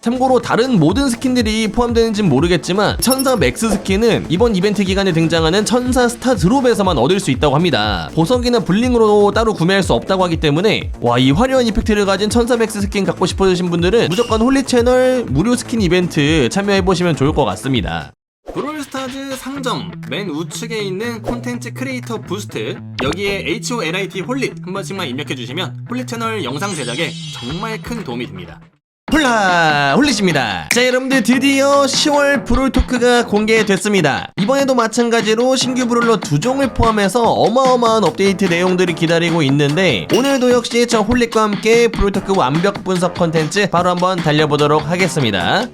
참고로 다른 모든 스킨들이 포함되는지는 모르겠지만 천사 맥스 스킨은 이번 이벤트 기간에 등장하는 천사 스타 드롭에서만 얻을 수 있다고 합니다. 보석이나 블링으로 따로 구매할 수 없다고 하기 때문에 와 이 화려한 이펙트를 가진 천사 맥스 스킨 갖고 싶으신 분들은 무조건 홀리 채널 무료 스킨 이벤트 참여해 보시면 좋을 것 같습니다. 브롤스타즈 상점 맨 우측에 있는 콘텐츠 크리에이터 부스트 여기에 HOLIT 홀릿 한 번씩만 입력해 주시면 홀릿 채널 영상 제작에 정말 큰 도움이 됩니다. 홀라 홀리십니다. 자 여러분들 드디어 10월 브롤 토크가 공개됐습니다. 이번에도 마찬가지로 신규 브롤러 두 종을 포함해서 어마어마한 업데이트 내용들이 기다리고 있는데 오늘도 역시 저 홀릭과 함께 브롤 토크 완벽 분석 컨텐츠 바로 한번 달려보도록 하겠습니다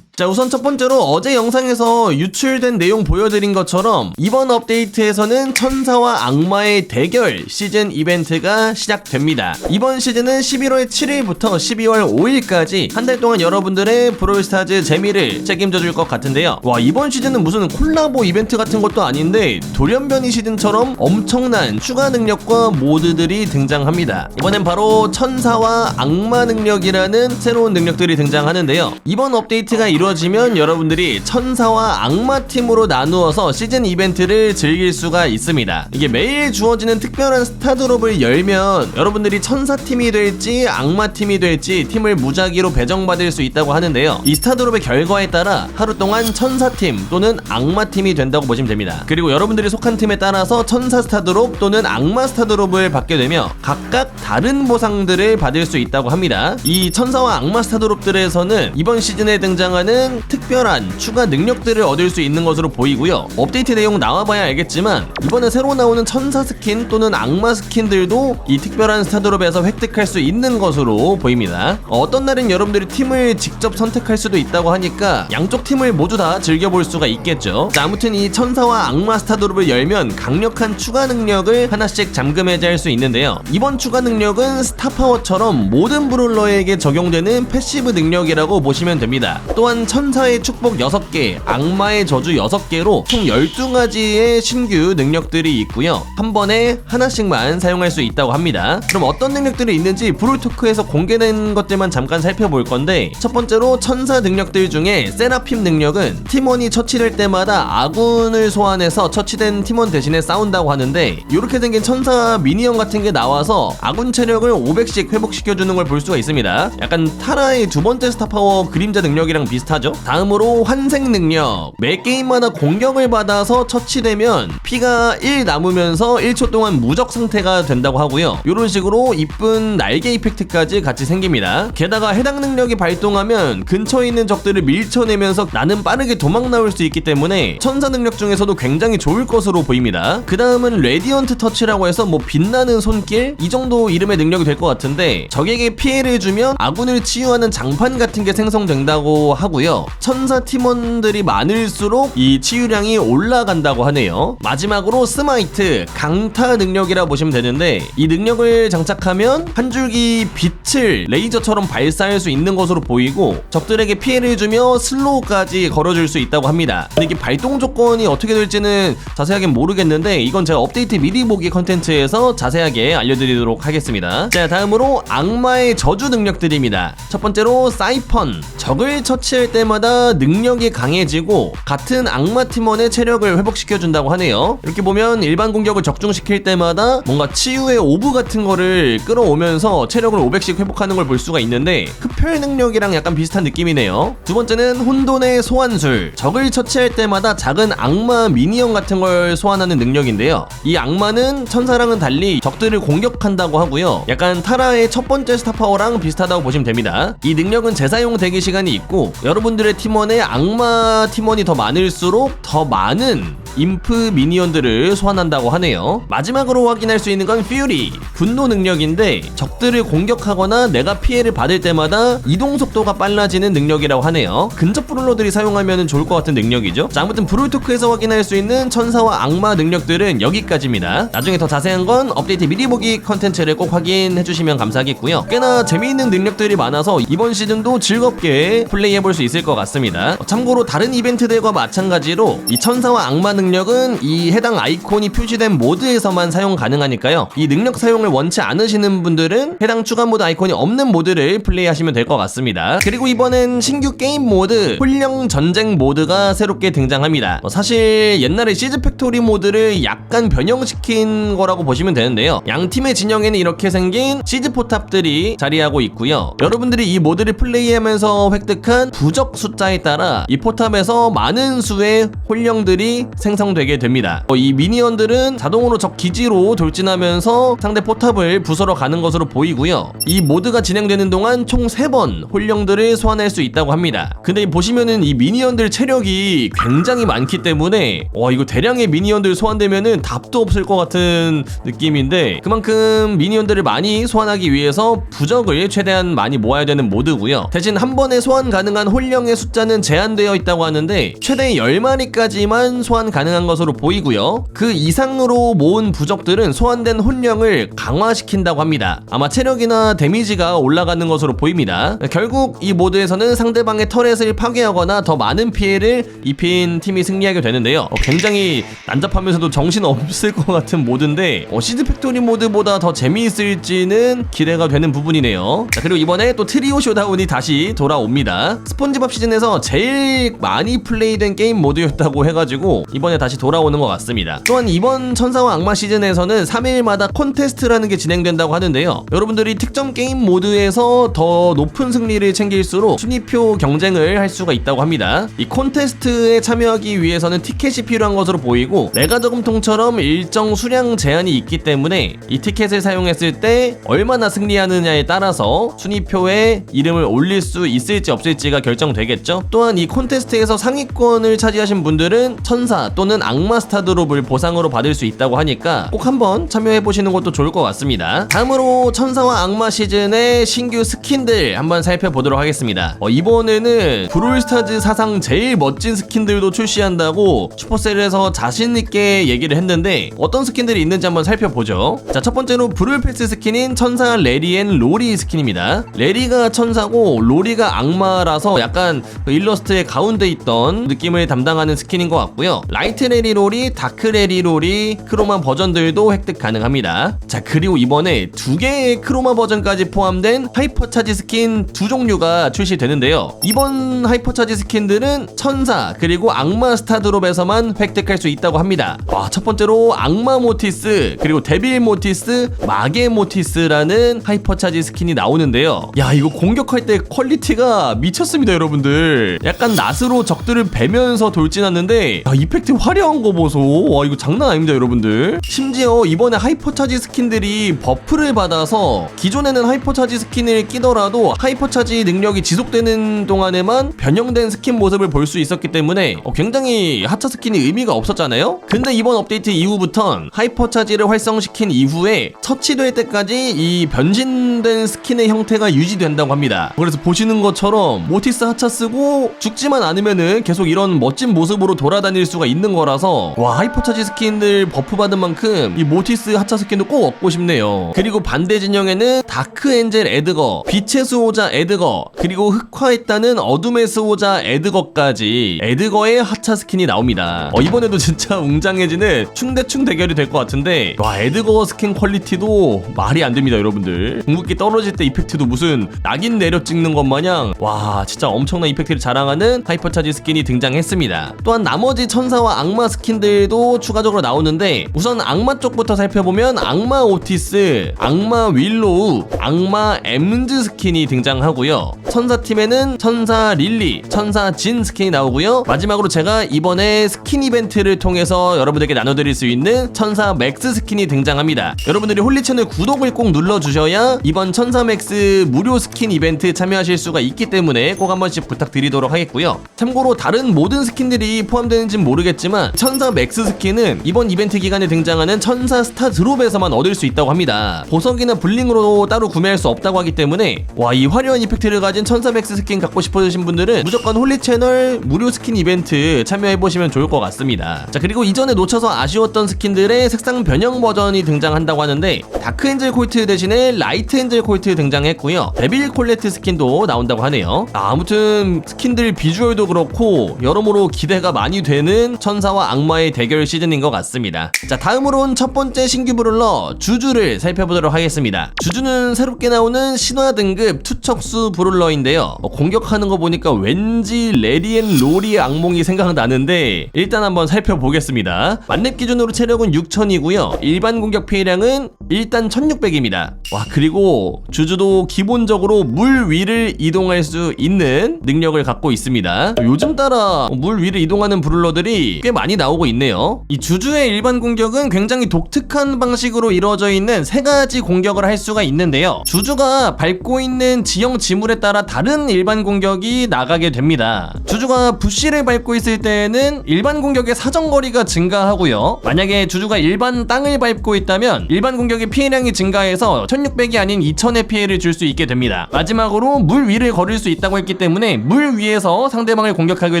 자 우선 첫 번째로 어제 영상에서 유출된 내용 보여드린 것처럼 이번 업데이트에서는 천사와 악마의 대결 시즌 이벤트가 시작됩니다. 이번 시즌은 11월 7일부터 12월 5일까지 한 달 동안 여러분들의 브롤스타즈 재미를 책임져 줄 것 같은데요. 와 이번 시즌은 무슨 콜라보 이벤트 같은 것도 아닌데 돌연변이 시즌처럼 엄청난 추가 능력과 모드들이 등장합니다. 이번엔 바로 천사와 악마 능력이라는 새로운 능력들이 등장하는데요. 이번 업데이트가 이루어 지면 여러분들이 천사와 악마 팀으로 나누어서 시즌 이벤트를 즐길 수가 있습니다. 이게 매일 주어지는 특별한 스타드롭을 열면 여러분들이 천사 팀이 될지 악마 팀이 될지 팀을 무작위로 배정받을 수 있다고 하는데요. 이 스타드롭의 결과에 따라 하루 동안 천사 팀 또는 악마 팀이 된다고 보시면 됩니다. 그리고 여러분들이 속한 팀에 따라서 천사 스타드롭 또는 악마 스타드롭을 받게 되며 각각 다른 보상들을 받을 수 있다고 합니다. 이 천사와 악마 스타드롭들에서는 이번 시즌에 등장하는 특별한 추가 능력들을 얻을 수 있는 것으로 보이고요. 업데이트 내용 나와봐야 알겠지만 이번에 새로 나오는 천사 스킨 또는 악마 스킨들도 이 특별한 스타드롭에서 획득할 수 있는 것으로 보입니다. 어떤 날은 여러분들이 팀을 직접 선택할 수도 있다고 하니까 양쪽 팀을 모두 다 즐겨볼 수가 있겠죠. 자, 아무튼 이 천사와 악마 스타드롭을 열면 강력한 추가 능력을 하나씩 잠금 해제할 수 있는데요. 이번 추가 능력은 스타파워처럼 모든 브롤러에게 적용되는 패시브 능력이라고 보시면 됩니다. 또한 천사의 축복 6개, 악마의 저주 6개로 총 12가지의 신규 능력들이 있고요. 한 번에 하나씩만 사용할 수 있다고 합니다. 그럼 어떤 능력들이 있는지 브롤토크에서 공개된 것들만 잠깐 살펴볼 건데 첫 번째로 천사 능력들 중에 세라핌 능력은 팀원이 처치될 때마다 아군을 소환해서 처치된 팀원 대신에 싸운다고 하는데 이렇게 생긴 천사 미니언 같은 게 나와서 아군 체력을 500씩 회복시켜주는 걸 볼 수가 있습니다. 약간 타라의 두 번째 스타파워 그림자 능력이랑 비슷 하죠? 다음으로 환생 능력. 매 게임마다 공격을 받아서 처치되면 피가 1 남으면서 1초 동안 무적 상태가 된다고 하고요. 이런 식으로 이쁜 날개 이펙트까지 같이 생깁니다. 게다가 해당 능력이 발동하면 근처에 있는 적들을 밀쳐내면서 나는 빠르게 도망 나올 수 있기 때문에 천사 능력 중에서도 굉장히 좋을 것으로 보입니다. 그 다음은 레디언트 터치라고 해서 뭐 빛나는 손길 이 정도 이름의 능력이 될 것 같은데 적에게 피해를 주면 아군을 치유하는 장판 같은 게 생성된다고 하고요. 천사 팀원들이 많을수록 이 치유량이 올라간다고 하네요. 마지막으로 스마이트 강타 능력이라 보시면 되는데 이 능력을 장착하면 한 줄기 빛을 레이저처럼 발사할 수 있는 것으로 보이고 적들에게 피해를 주며 슬로우까지 걸어줄 수 있다고 합니다. 근데 이게 발동 조건이 어떻게 될지는 자세하게 모르겠는데 이건 제가 업데이트 미리 보기 컨텐츠에서 자세하게 알려드리도록 하겠습니다. 자 다음으로 악마의 저주 능력들입니다. 첫 번째로 사이펀 적을 처치할 때마다 능력이 강해지고 같은 악마 팀원의 체력을 회복시켜준다고 하네요. 이렇게 보면 일반 공격을 적중시킬 때마다 뭔가 치유의 오브 같은 거를 끌어오면서 체력을 500씩 회복하는 걸 볼 수가 있는데 흡혈 능력이랑 약간 비슷한 느낌이네요. 두 번째는 혼돈의 소환술 적을 처치할 때마다 작은 악마 미니언 같은 걸 소환하는 능력인데요. 이 악마는 천사랑은 달리 적들을 공격한다고 하고요. 약간 타라의 첫 번째 스타 파워랑 비슷하다고 보시면 됩니다. 이 능력은 재사용 대기 시간이 있고 여러 분들의 팀원에 악마 팀원이 더 많을수록 더 많은 인프 미니언들을 소환한다고 하네요. 마지막으로 확인할 수 있는 건 퓨리 분노 능력인데 적들을 공격하거나 내가 피해를 받을 때마다 이동 속도가 빨라지는 능력이라고 하네요. 근접 브롤러들이 사용하면 좋을 것 같은 능력이죠. 자, 아무튼 브롤토크에서 확인할 수 있는 천사와 악마 능력들은 여기까지입니다. 나중에 더 자세한 건 업데이트 미리 보기 컨텐츠를 꼭 확인해 주시면 감사하겠고요. 꽤나 재미있는 능력들이 많아서 이번 시즌도 즐겁게 플레이해 볼 수 있을 것 같습니다. 어, 참고로 다른 이벤트들과 마찬가지로 이 천사와 악마 능력은 이 해당 아이콘이 표시된 모드에서만 사용 가능하니까요. 이 능력 사용을 원치 않으시는 분들은 해당 추가 모드 아이콘이 없는 모드를 플레이하시면 될 것 같습니다. 그리고 이번엔 신규 게임 모드 홀령 전쟁 모드가 새롭게 등장합니다. 어, 사실 옛날에 시즈 팩토리 모드를 약간 변형시킨 거라고 보시면 되는데요. 양 팀의 진영에는 이렇게 생긴 시즈 포탑들이 자리하고 있고요. 여러분들이 이 모드를 플레이하면서 획득한 부적 숫자에 따라 이 포탑에서 많은 수의 홀령들이 생성되게 됩니다. 어, 이 미니언들은 자동으로 적 기지로 돌진하면서 상대 포탑을 부숴러 가는 것으로 보이고요. 이 모드가 진행되는 동안 총 3번 홀령들을 소환할 수 있다고 합니다. 근데 보시면은 이 미니언들 체력이 굉장히 많기 때문에 와 이거 대량의 미니언들 소환되면은 답도 없을 것 같은 느낌인데 그만큼 미니언들을 많이 소환하기 위해서 부적을 최대한 많이 모아야 되는 모드고요. 대신 한 번에 소환 가능한 홀령 의 숫자는 제한되어 있다고 하는데 최대 10마리까지만 소환 가능한 것으로 보이고요. 그 이상으로 모은 부적들은 소환된 홀령을 강화시킨다고 합니다. 아마 체력이나 데미지가 올라가는 것으로 보입니다. 결국 이 모드에서는 상대방의 터렛을 파괴하거나 더 많은 피해를 입힌 팀이 승리하게 되는데요. 어, 굉장히 난잡하면서도 정신 없을 것 같은 모드인데 어, 시드 팩토리 모드보다 더 재미있을지는 기대가 되는 부분이네요. 자, 그리고 이번에 또 트리오 쇼다운이 다시 돌아옵니다. 스폰 지밥 시즌에서 제일 많이 플레이된 게임 모드였다고 해가지고 이번에 다시 돌아오는 것 같습니다. 또한 이번 천사와 악마 시즌에서는 3일마다 콘테스트라는 게 진행된다고 하는데요. 여러분들이 특정 게임 모드에서 더 높은 승리를 챙길수록 순위표 경쟁을 할 수가 있다고 합니다. 이 콘테스트에 참여하기 위해서는 티켓이 필요한 것으로 보이고 메가저금통처럼 일정 수량 제한이 있기 때문에 이 티켓을 사용했을 때 얼마나 승리하느냐에 따라서 순위표에 이름을 올릴 수 있을지 없을지가 결정 되겠죠. 또한 이 콘테스트에서 상위권을 차지하신 분들은 천사 또는 악마 스타드롭을 보상으로 받을 수 있다고 하니까 꼭 한번 참여해 보시는 것도 좋을 것 같습니다. 다음으로 천사와 악마 시즌의 신규 스킨들 한번 살펴보도록 하겠습니다. 어, 이번에는 브롤스타즈 사상 제일 멋진 스킨들도 출시한다고 슈퍼셀에서 자신 있게 얘기를 했는데 어떤 스킨들이 있는지 한번 살펴보죠. 자, 첫 번째로 브룰패스 스킨인 천사 레리 앤 로리 스킨입니다. 레리가 천사고 로리가 악마라서 약간 그 일러스트의 가운데 있던 느낌을 담당하는 스킨인 것 같고요. 라이트 레리 롤이 다크 레리 롤이 크로마 버전들도 획득 가능합니다. 자 그리고 이번에 두 개의 크로마 버전까지 포함된 하이퍼 차지 스킨 두 종류가 출시되는데요. 이번 하이퍼 차지 스킨들은 천사 그리고 악마 스타드롭에서만 획득할 수 있다고 합니다. 와, 첫 번째로 악마 모티스 그리고 데빌 모티스 마계 모티스라는 하이퍼 차지 스킨이 나오는데요. 야 이거 공격할 때 퀄리티가 미쳤습니다 여러분들. 약간 낫으로 적들을 베면서 돌진하는데 야, 이펙트 화려한 거 보소. 와 이거 장난 아닙니다 여러분들. 심지어 이번에 하이퍼차지 스킨들이 버프를 받아서 기존에는 하이퍼차지 스킨을 끼더라도 하이퍼차지 능력이 지속되는 동안에만 변형된 스킨 모습을 볼 수 있었기 때문에 어, 굉장히 하차 스킨이 의미가 없었잖아요. 근데 이번 업데이트 이후부턴 하이퍼차지를 활성시킨 이후에 처치될 때까지 이 변신된 스킨의 형태가 유지된다고 합니다. 그래서 보시는 것처럼 모티스 하차 쓰고 죽지만 않으면은 계속 이런 멋진 모습으로 돌아다닐 수가 있는 거라서 와 하이퍼차지 스킨들 버프 받은 만큼 이 모티스 하차 스킨도 꼭 얻고 싶네요. 그리고 반대 진영에는 다크 엔젤 에드거, 빛의 수호자 에드거, 그리고 흑화했다는 어둠의 수호자 에드거까지 에드거의 하차 스킨이 나옵니다. 어, 이번에도 진짜 웅장해지는 충대충 대결이 될 것 같은데 와 에드거 스킨 퀄리티도 말이 안 됩니다 여러분들. 궁극기 떨어질 때 이펙트도 무슨 낙인 내려 찍는 것 마냥 와 진짜 엄 청난 이펙트를 자랑하는 하이퍼차지 스킨이 등장했습니다. 또한 나머지 천사와 악마 스킨들도 추가적으로 나오는데 우선 악마 쪽부터 살펴보면 악마 오티스, 악마 윌로우, 악마 엠즈 스킨이 등장하고요. 천사 팀에는 천사 릴리, 천사 진 스킨이 나오고요. 마지막으로 제가 이번에 스킨 이벤트를 통해서 여러분들께 나눠드릴 수 있는 천사 맥스 스킨이 등장합니다. 여러분들이 홀리 채널 구독을 꼭 눌러주셔야 이번 천사 맥스 무료 스킨 이벤트 참여하실 수가 있기 때문에 꼭 한번 씩 부탁드리도록 하겠고요. 참고로 다른 모든 스킨들이 포함되는지는 모르겠지만 천사 맥스 스킨은 이번 이벤트 기간에 등장하는 천사 스타 드롭에서만 얻을 수 있다고 합니다. 보석이나 블링으로 따로 구매할 수 없다고 하기 때문에 와 이 화려한 이펙트를 가진 천사 맥스 스킨 갖고 싶으신 분들은 무조건 홀리 채널 무료 스킨 이벤트 참여해 보시면 좋을 것 같습니다. 자 그리고 이전에 놓쳐서 아쉬웠던 스킨들의 색상 변형 버전이 등장한다고 하는데 다크 엔젤 콜트 대신에 라이트 엔젤 콜트 등장했고요. 데빌 콜레트 스킨도 나온다고 하네요. 아, 아무튼 요즘 스킨들 비주얼도 그렇고 여러모로 기대가 많이 되는 천사와 악마의 대결 시즌인 것 같습니다. 자 다음으론 첫 번째 신규 브롤러 주주를 살펴보도록 하겠습니다. 주주는 새롭게 나오는 신화 등급 투척수 브롤러인데요. 어, 공격하는 거 보니까 왠지 레리앤 로리의 악몽이 생각나는데 일단 한번 살펴보겠습니다. 만렙 기준으로 체력은 6000이고요. 일반 공격 피해량은 일단 1600입니다. 와 그리고 주주도 기본적으로 물 위를 이동할 수 있는 능력을 갖고 있습니다. 요즘 따라 물 위를 이동하는 브롤러들이 꽤 많이 나오고 있네요. 이 주주의 일반 공격은 굉장히 독특한 방식으로 이루어져 있는 세 가지 공격을 할 수가 있는데요. 주주가 밟고 있는 지형 지물에 따라 다른 일반 공격이 나가게 됩니다. 주주가 부시를 밟고 있을 때에는 일반 공격의 사정거리가 증가하고요. 만약에 주주가 일반 땅을 밟고 있다면 일반 공격의 피해량이 증가해서 1600이 아닌 2000의 피해를 줄 수 있게 됩니다. 마지막으로 물 위를 걸을 수 있다고 했기 때문에 물 위에서 상대방을 공격하게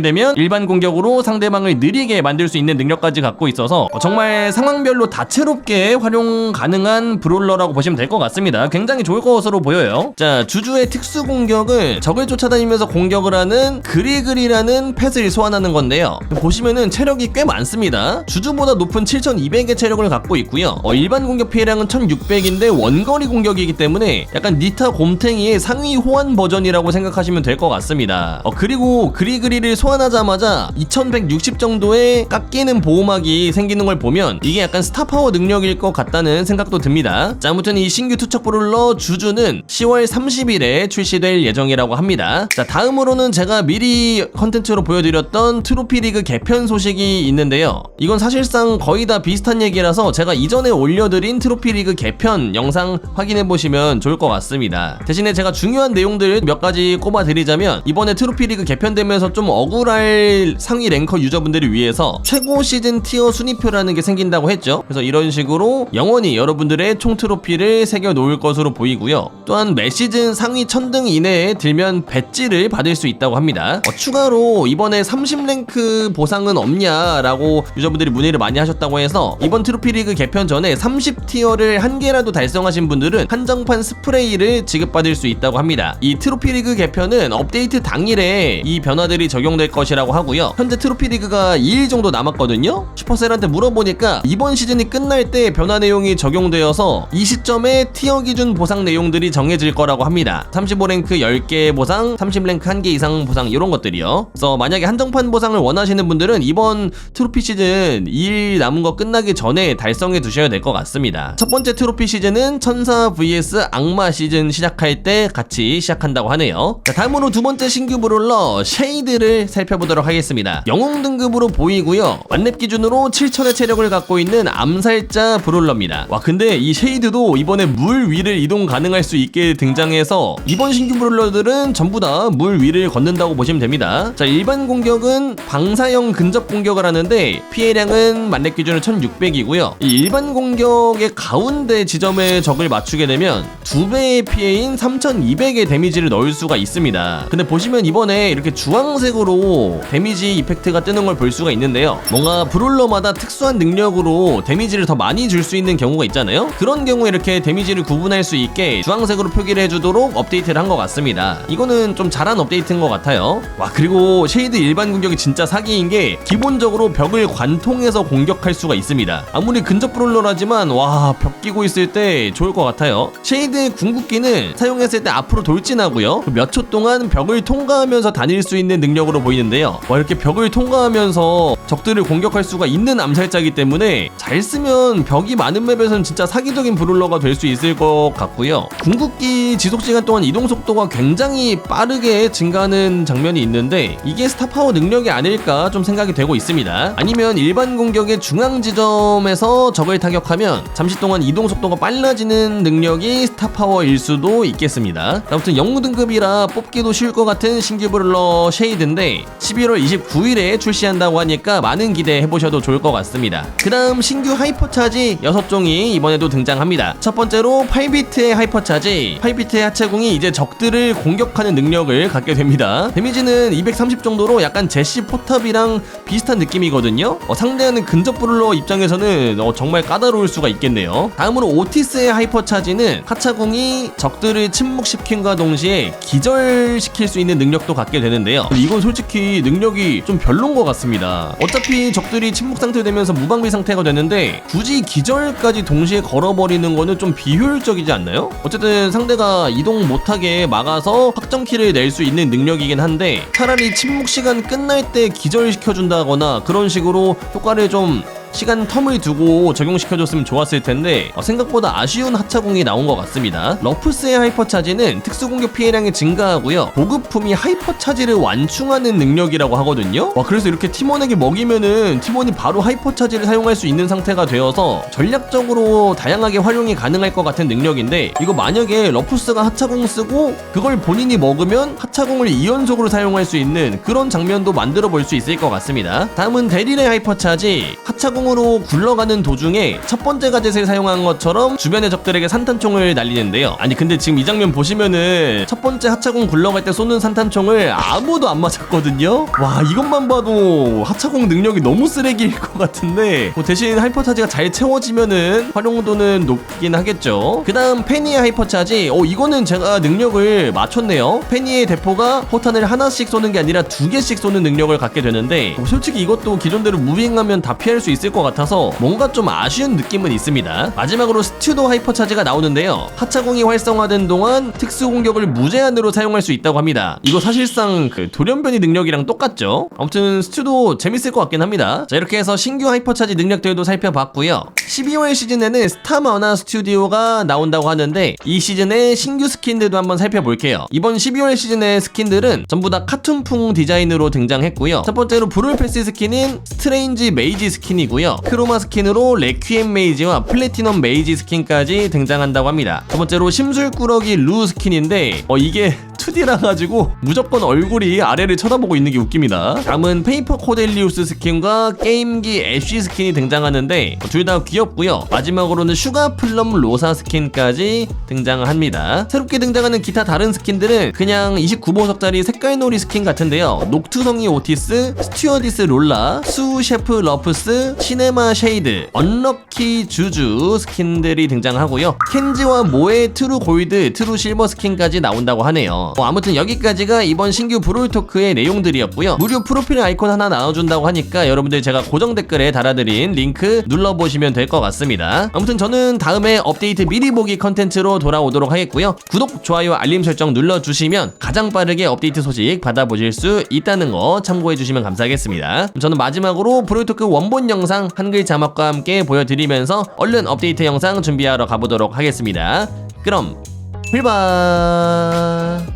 되면 일반 공격으로 상대방을 느리게 만들 수 있는 능력까지 갖고 있어서 정말 상황별로 다채롭게 활용 가능한 브롤러라고 보시면 될 것 같습니다. 굉장히 좋을 것으로 보여요. 자, 주주의 특수 공격은 적을 쫓아다니면서 공격을 하는 그리그리라는 펫을 소환하는 건데요. 보시면은 체력이 꽤 많습니다. 주주보다 높은 7200의 체력을 갖고 있고요. 어, 일반 공격 피해량은 1600인데 원거리 공격이기 때문에 약간 니타 곰탱이의 상위 호환 버전이라고 생각하시면 될 것 같 습니다. 어, 그리고 그리그리를 소환하자마자 2160 정도의 깎이는 보호막이 생기는 걸 보면 이게 약간 스타파워 능력일 것 같다는 생각도 듭니다. 자, 아무튼 이 신규 투척 브롤러 주주는 10월 30일에 출시될 예정이라고 합니다. 자, 다음으로는 제가 미리 컨텐츠로 보여드렸던 트로피 리그 개편 소식이 있는데요. 이건 사실상 거의 다 비슷한 얘기라서 제가 이전에 올려드린 트로피 리그 개편 영상 확인해 보시면 좋을 것 같습니다. 대신에 제가 중요한 내용들 몇 가지 꼽아 드리자면 이번에 트로피 리그 개편되면서 좀 억울할 상위 랭커 유저분들을 위해서 최고 시즌 티어 순위표라는 게 생긴다고 했죠. 그래서 이런 식으로 영원히 여러분들의 총 트로피를 새겨 놓을 것으로 보이고요. 또한 매 시즌 상위 1000등 이내에 들면 배지를 받을 수 있다고 합니다. 어, 추가로 이번에 30랭크 보상은 없냐라고 유저분들이 문의를 많이 하셨다고 해서 이번 트로피 리그 개편 전에 30티어를 한 개라도 달성하신 분들은 한정판 스프레이를 지급받을 수 있다고 합니다. 이 트로피 리그 개편은 업데이트 당일에 이 변화들이 적용될 것이라고 하고요. 현재 트로피 리그가 2일 정도 남았거든요. 슈퍼셀한테 물어보니까 이번 시즌이 끝날 때 변화 내용이 적용되어서 이 시점에 티어 기준 보상 내용들이 정해질 거라고 합니다. 35랭크 10개 보상, 30랭크 1개 이상 보상 이런 것들이요. 그래서 만약에 한정판 보상을 원하시는 분들은 이번 트로피 시즌 2일 남은 거 끝나기 전에 달성해 두셔야 될 것 같습니다. 첫 번째 트로피 시즌은 천사 vs 악마 시즌 시작할 때 같이 시작한다고 하네요. 자, 다음으로 두 번째 신규 브롤러 쉐이드를 살펴보도록 하겠습니다. 영웅 등급으로 보이고요. 만렙 기준으로 7천의 체력을 갖고 있는 암살자 브롤러입니다. 와 근데 이 쉐이드도 이번에 물 위를 이동 가능할 수 있게 등장해서 이번 신규 브롤러들은 전부 다 물 위를 걷는다고 보시면 됩니다. 자 일반 공격은 방사형 근접 공격을 하는데 피해량은 만렙 기준으로 1600이고요. 이 일반 공격의 가운데 지점에 적을 맞추게 되면 두 배의 피해인 3200의 데미지를 넣을 수가 있습니다. 근데 보시면 이번에 이렇게 주황색으로 데미지 이펙트가 뜨는 걸 볼 수가 있는데요. 뭔가 브롤러마다 특수한 능력으로 데미지를 더 많이 줄 수 있는 경우가 있잖아요. 그런 경우에 이렇게 데미지를 구분할 수 있게 주황색으로 표기를 해주도록 업데이트를 한 것 같습니다. 이거는 좀 잘한 업데이트인 것 같아요. 와 그리고 쉐이드 일반 공격이 진짜 사기인 게 기본적으로 벽을 관통해서 공격할 수가 있습니다. 아무리 근접 브롤러라지만 와 벽 끼고 있을 때 좋을 것 같아요. 쉐이드의 궁극기는 사용했을 때 앞으로 돌진하고요. 몇 초 동안 벽을 통과하면서 다닐 수 있는 능력으로 보이는데요. 와 이렇게 벽을 통과하면서 적들을 공격할 수가 있는 암살자이기 때문에 잘 쓰면 벽이 많은 맵에서는 진짜 사기적인 브롤러가 될 수 있을 것 같고요. 궁극기 지속 시간 동안 이동 속도가 굉장히 빠르게 증가하는 장면이 있는데 이게 스타 파워 능력이 아닐까 좀 생각이 되고 있습니다. 아니면 일반 공격의 중앙 지점에서 적을 타격하면 잠시 동안 이동 속도가 빨라지는 능력이 스타 파워일 수도 있겠습니다. 아무튼 영웅 등급이라 뽑기도 쉬울 것 같은 신규 브롤러 쉐이드인데 11월 29일에 출시한다고 하니까 많은 기대해 보셔도 좋을 것 같습니다. 그 다음 신규 하이퍼 차지 6종이 이번에도 등장합니다. 첫 번째로 8비트의 하이퍼 차지. 8비트의 하체공이 이제 적들을 공격하는 능력을 갖게 됩니다. 데미지는 230 정도로 약간 제시 포탑이랑 비슷한 느낌이거든요. 어, 상대하는 근접 브룰러 입장에서는 어, 정말 까다로울 수가 있겠네요. 다음으로 오티스의 하이퍼 차지는 하차공이 적들을 침묵시킨과 동시에 기절시 킬 수 있는 능력도 갖게 되는데요. 이건 솔직히 능력이 좀 별론 것 같습니다. 어차피 적들이 침묵 상태 되면서 무방비 상태가 되는데 굳이 기절까지 동시에 걸어버리는 거는 좀 비효율적이지 않나요? 어쨌든 상대가 이동 못하게 막아서 확정키를 낼 수 있는 능력이긴 한데 차라리 침묵 시간 끝날 때 기절시켜준다거나 그런 식으로 효과를 좀 시간 텀을 두고 적용시켜줬으면 좋았을 텐데 어, 생각보다 아쉬운 하차공이 나온 것 같습니다. 러프스의 하이퍼 차지는 특수 공격 피해량이 증가하고요. 보급품이 하이퍼 차지를 완충하는 능력이라고 하거든요. 와 그래서 이렇게 팀원에게 먹이면은 팀원이 바로 하이퍼 차지를 사용할 수 있는 상태가 되어서 전략적으로 다양하게 활용이 가능할 것 같은 능력인데 이거 만약에 러프스가 하차공 쓰고 그걸 본인이 먹으면 하차공을 2연속으로 사용할 수 있는 그런 장면도 만들어 볼 수 있을 것 같습니다. 다음은 데릴의 하이퍼 차지 하차공 으로 굴러가는 도중에 첫 번째 가젯을 사용한 것처럼 주변의 적들에게 산탄총을 날리는데요. 아니 근데 지금 이 장면 보시면은 첫 번째 하차공 굴러갈 때 쏘는 산탄총을 아무도 안 맞았거든요. 와 이것만 봐도 하차공 능력이 너무 쓰레기일 것 같은데 뭐 대신 하이퍼 차지가 잘 채워지면은 활용도는 높긴 하겠죠. 그 다음 페니의 하이퍼 차지 어 이거는 제가 능력을 맞췄네요. 페니의 대포가 포탄을 하나씩 쏘는 게 아니라 두 개씩 쏘는 능력을 갖게 되는데 어, 솔직히 이것도 기존대로 무빙하면 다 피할 수 있을 것 같아서 뭔가 좀 아쉬운 느낌은 있습니다. 마지막으로 스튜도 하이퍼 차지가 나오는데요. 하차공이 활성화된 동안 특수 공격을 무제한으로 사용할 수 있다고 합니다. 이거 사실상 그 돌연변이 능력이랑 똑같죠. 아무튼 스튜도 재밌을 것 같긴 합니다. 자 이렇게 해서 신규 하이퍼 차지 능력들도 살펴봤고요. 12월 시즌에는 스타마나 스튜디오가 나온다고 하는데 이 시즌의 신규 스킨들도 한번 살펴볼게요. 이번 12월 시즌의 스킨들은 전부 다 카툰풍 디자인으로 등장했고요. 첫 번째로 브롤 패스 스킨은 스트레인지 메이지 스킨이고요. 크로마 스킨으로 레퀴엠 메이지와 플래티넘 메이지 스킨까지 등장한다고 합니다. 두 번째로 심술꾸러기 루 스킨인데 어 이게 2D라 가지고 무조건 얼굴이 아래를 쳐다보고 있는 게 웃깁니다. 다음은 페이퍼 코델리우스 스킨과 게임기 애쉬 스킨이 등장하는데 둘 다 귀엽고요. 마지막으로는 슈가 플럼 로사 스킨까지 등장합니다. 새롭게 등장하는 기타 다른 스킨들은 그냥 29보석짜리 색깔놀이 스킨 같은데요. 녹투성이 오티스, 스튜어디스 롤라, 수 셰프 러프스, 시네마 쉐이드, 언럭키 주주 스킨들이 등장하고요. 켄지와 모의 트루 골드, 트루 실버 스킨까지 나온다고 하네요. 뭐 아무튼 여기까지가 이번 신규 브롤 토크의 내용들이었고요. 무료 프로필 아이콘 하나 나눠준다고 하니까 여러분들 제가 고정 댓글에 달아드린 링크 눌러보시면 될 것 같습니다. 아무튼 저는 다음에 업데이트 미리 보기 컨텐츠로 돌아오도록 하겠고요. 구독, 좋아요, 알림 설정 눌러주시면 가장 빠르게 업데이트 소식 받아보실 수 있다는 거 참고해주시면 감사하겠습니다. 저는 마지막으로 브롤 토크 원본 영상 한글 자막과 함께 보여드리면서 얼른 업데이트 영상 준비하러 가보도록 하겠습니다. 그럼 출발!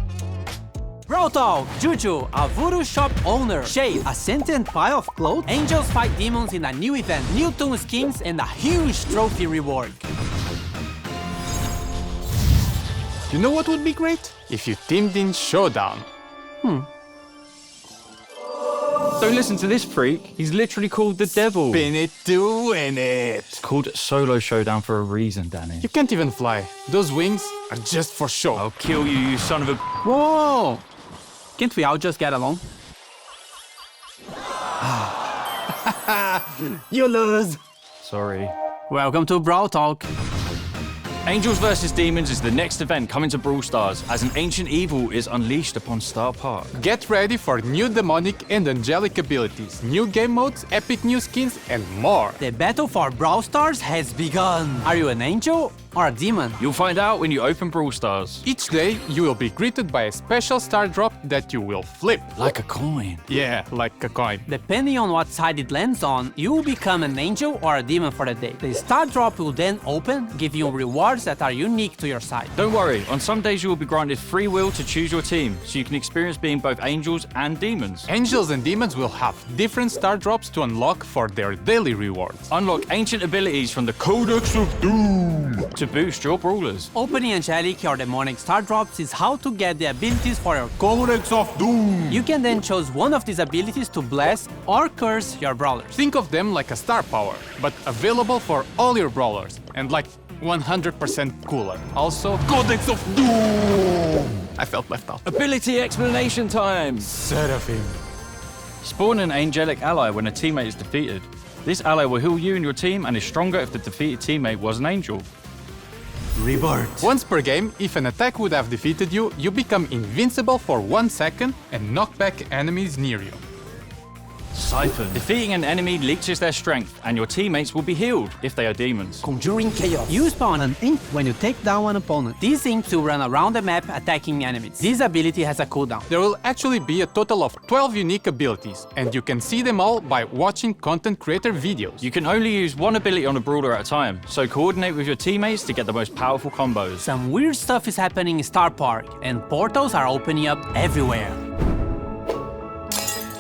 Bro Talk, Juju, a voodoo shop owner, Shade, a sentient pile of clothes, angels fight demons in a new event, new toon skins, and a huge trophy reward. You know what would be great? If you teamed in Showdown. So listen to this freak. He's literally called the devil. Been it doing it. called Solo Showdown for a reason, Danny. You can't even fly. Those wings are just for show. I'll kill you, you son of a. Whoa! Can't we all just get along? You lose. Sorry. Welcome to Brawl Talk. Angels vs. Demons is the next event coming to Brawl Stars as an ancient evil is unleashed upon Star Park. Get ready for new demonic and angelic abilities, new game modes, epic new skins, and more. The battle for Brawl Stars has begun. Are you an angel or a demon? You'll find out when you open Brawl Stars. Each day, you will be greeted by a special star drop that you will flip. Like a coin. Yeah, like a coin. Depending on what side it lands on, you will become an angel or a demon for the day. The star drop will then open, give you rewards that are unique to your side. Don't worry, on some days you will be granted free will to choose your team, so you can experience being both angels and demons. Angels and demons will have different star drops to unlock for their daily rewards. Unlock ancient abilities from the Codex of Doom to boost your brawlers. Opening angelic or demonic star drops is how to get the abilities for your Codex of Doom. You can then choose one of these abilities to bless or curse your brawlers. Think of them like a star power, but available for all your brawlers. And like 100% cooler. Also, Codex of Doom! I felt left out. Ability explanation time! Seraphim. Spawn an angelic ally when a teammate is defeated. This ally will heal you and your team and is stronger if the defeated teammate was an angel. Rebirth. Once per game, if an attack would have defeated you, you become invincible for one second and knock back enemies near you. Siphon. Defeating an enemy leeches their strength, and your teammates will be healed if they are demons. Conjuring Chaos. You spawn an imp when you take down an opponent. These imps will run around the map attacking enemies. This ability has a cooldown. There will actually be a total of 12 unique abilities, and you can see them all by watching content creator videos. You can only use one ability on a brawler at a time, so coordinate with your teammates to get the most powerful combos. Some weird stuff is happening in Star Park, and portals are opening up everywhere.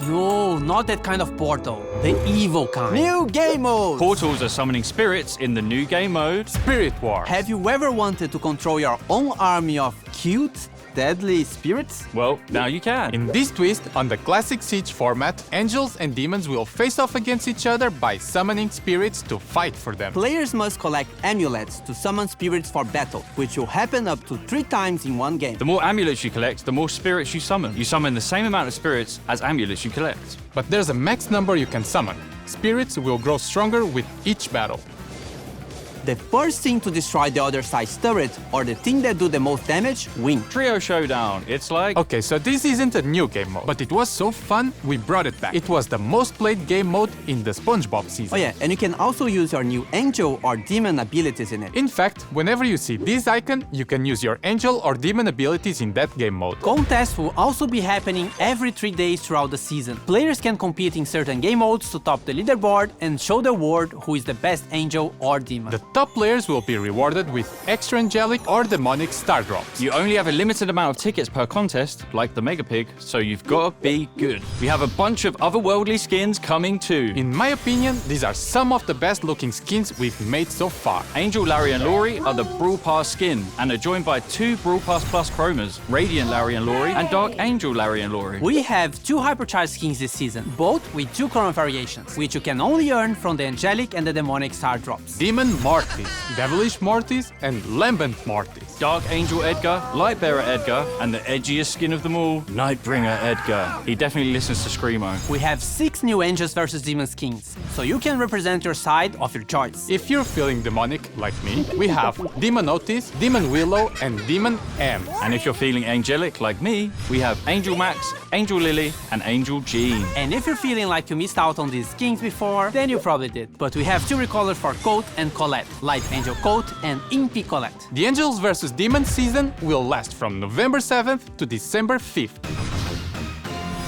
No, not that kind of portal. The evil kind. New game mode! Portals are summoning spirits in the new game mode. Spirit Wars. Have you ever wanted to control your own army of cute, deadly spirits? Well, now you can. In this twist, on the classic Siege format, angels and demons will face off against each other by summoning spirits to fight for them. Players must collect amulets to summon spirits for battle, which will happen up to three times in one game. The more amulets you collect, the more spirits you summon. You summon the same amount of spirits as amulets you collect. But there's a max number you can summon. Spirits will grow stronger with each battle. The first thing to destroy the other side's turret, or the thing that do the most damage, win. Trio Showdown. It's like Okay, so this isn't a new game mode, but it was so fun, we brought it back. It was the most played game mode in the SpongeBob season. Oh yeah, and you can also use your new angel or demon abilities in it. In fact, whenever you see this icon, you can use your angel or demon abilities in that game mode. Contests will also be happening every three days throughout the season. Players can compete in certain game modes to top the leaderboard and show the world who is the best angel or demon. The top players will be rewarded with extra angelic or demonic star drops. You only have a limited amount of tickets per contest, like the Mega Pig, so you've got to be good. We have a bunch of otherworldly skins coming too. In my opinion, these are some of the best looking skins we've made so far. Angel Larry and Laurie are the Brawl Pass skin and are joined by two Brawl Pass Plus chromas, Radiant Larry and Laurie and Dark Angel Larry and Laurie. We have two hypercharged skins this season, both with two current variations, which you can only earn from the angelic and the demonic star drops. Demon Mortis, Devilish Mortis, and Lambent Mortis. Dark Angel Edgar, Lightbearer Edgar, and the edgiest skin of them all, Nightbringer Edgar. He definitely listens to Screamo. We have six new Angels versus Demon skins, so you can represent your side of your choice. If you're feeling demonic like me, we have Demon Otis, Demon Willow, and Demon M. And if you're feeling angelic like me, we have Angel Max, Angel Lily, and Angel Jean. And if you're feeling like you missed out on these skins before, then you probably did. But we have two recolors for Coat and Colette, Light Angel Coat and Impy Colette. The Angels vs Demons season will last from November 7th to December 5th.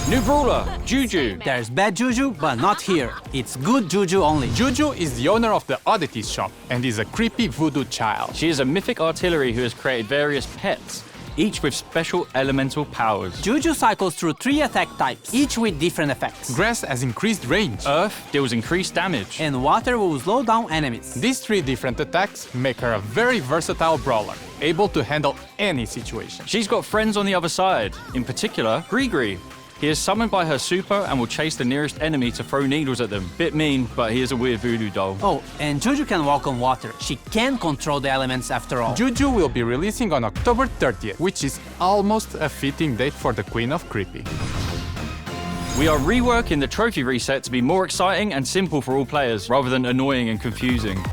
New Brawler, Juju. There's bad juju, but not here. It's good juju only. Juju is the owner of the Oddities shop and is a creepy voodoo child. She is a mythic artillery who has created various pets, each with special elemental powers. Juju cycles through three attack types, each with different effects. Grass has increased range. Earth deals increased damage. And water will slow down enemies. These three different attacks make her a very versatile brawler, able to handle any situation. She's got friends on the other side, in particular, Grigri. He is summoned by her super and will chase the nearest enemy to throw needles at them. Bit mean, but he is a weird voodoo doll. Oh, and Juju can walk on water. She can control the elements after all. Juju will be releasing on October 30th, which is almost a fitting date for the Queen of Creepy. We are reworking the trophy reset to be more exciting and simple for all players, rather than annoying and confusing.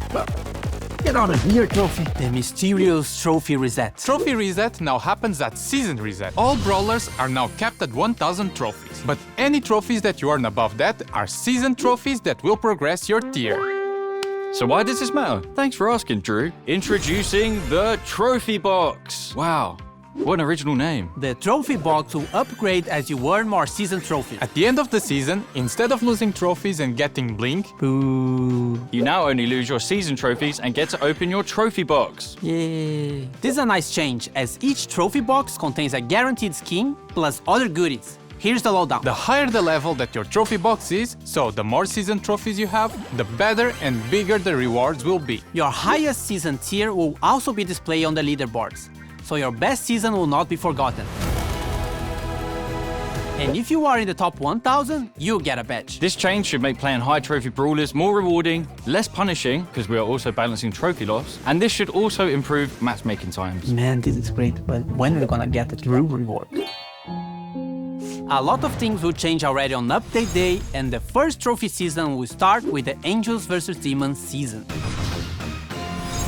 Get out of here, trophy. The mysterious trophy reset. Trophy reset now happens at season reset. All brawlers are now capped at 1000 trophies, but any trophies that you earn above that are season trophies that will progress your tier. So why does this matter? Thanks for asking, Drew. Introducing the Trophy Box. Wow, what an original name. The trophy box will upgrade as you earn more season trophies. At the end of the season, instead of losing trophies and getting blink, Boo. You now only lose your season trophies and get to open your trophy box. Yay. This is a nice change, as each trophy box contains a guaranteed skin plus other goodies. Here's the lowdown. the higher the level that your trophy box is, so the more season trophies you have, the better and bigger the rewards will be. Your highest season tier will also be displayed on the leaderboards, so your best season will not be forgotten. And if you are in the top 1000, you get a badge. This change should make playing high trophy brawlers more rewarding, less punishing, because we are also balancing trophy loss, and this should also improve matchmaking times. Man, this is great, but when are we gonna get the true reward? A lot of things will change already on update day, and the first trophy season will start with the Angels vs Demons season.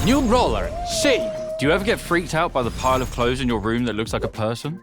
New brawler, Shade. Do you ever get freaked out by the pile of clothes in your room that looks like a person?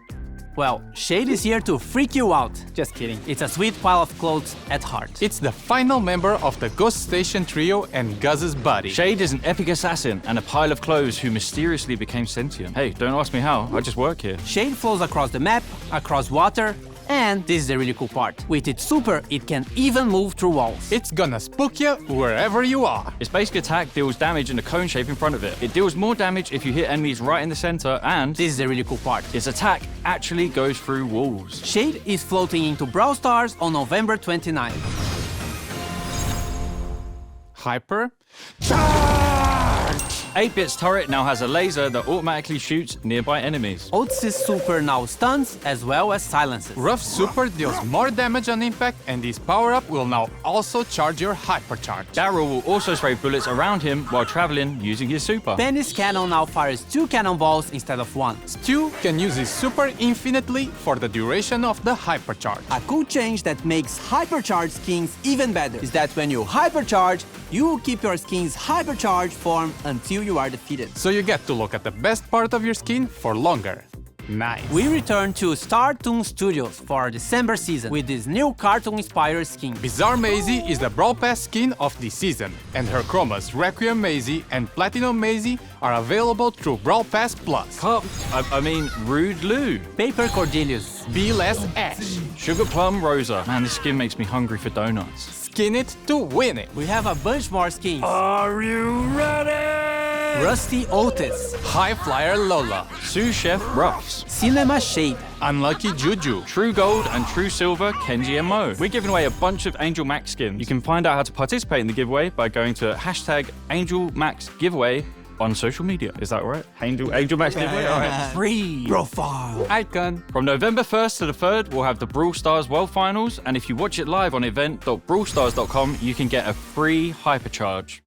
Well, Shade is here to freak you out. Just kidding. It's a sweet pile of clothes at heart. It's the final member of the Ghost Station trio and Guz's buddy. Shade is an epic assassin and a pile of clothes who mysteriously became sentient. Hey, don't ask me how, I just work here. Shade flows across the map, across water, and this is the really cool part. With its super, it can even move through walls. It's gonna spook you wherever you are. Its basic attack deals damage in a cone shape in front of it. It deals more damage if you hit enemies right in the center, and This is the really cool part. its attack actually goes through walls. Shade is floating into Brawl Stars on November 29. Hyper. 8-bit's turret now has a laser that automatically shoots nearby enemies. Otis' super now stuns as well as silences. Rough Super deals more damage on impact, and this power up will now also charge your hypercharge. Daryl will also spray bullets around him while traveling using his super. Penny's cannon now fires two cannonballs instead of one. Stu can use his super infinitely for the duration of the hypercharge. A cool change that makes hypercharge skins even better is that when you hypercharge, you will keep your skin's hypercharge form until you are defeated. So you get to look at the best part of your skin for longer. Nice. We return to Star Toon Studios for our December season with this new cartoon-inspired skin. Bizarre Maisie is the Brawl Pass skin of this season, and her chromas Requiem Maisie and Platinum Maisie are available through Brawl Pass Plus. Cup, I, I mean, Rude Lou. Paper Cordelius. Be less Ash. Sugar Plum Rosa. Man, this skin makes me hungry for donuts. Skin it to win it. We have a bunch more skins. Are you ready? Rusty Otis. High Flyer Lola. Sous Chef Ruffs. Cinema Shade. Unlucky Juju. True Gold and True Silver, Kenji and Mo. We're giving away a bunch of Angel Max skins. You can find out how to participate in the giveaway by going to hashtag Angel Max Giveaway on social media. Is that right? Angel Angel Max Giveaway? All right. Free. Profile. Icon. From November 1st to the 3rd, we'll have the Brawl Stars World Finals, and if you watch it live on event.brawlstars.com, you can get a free hypercharge.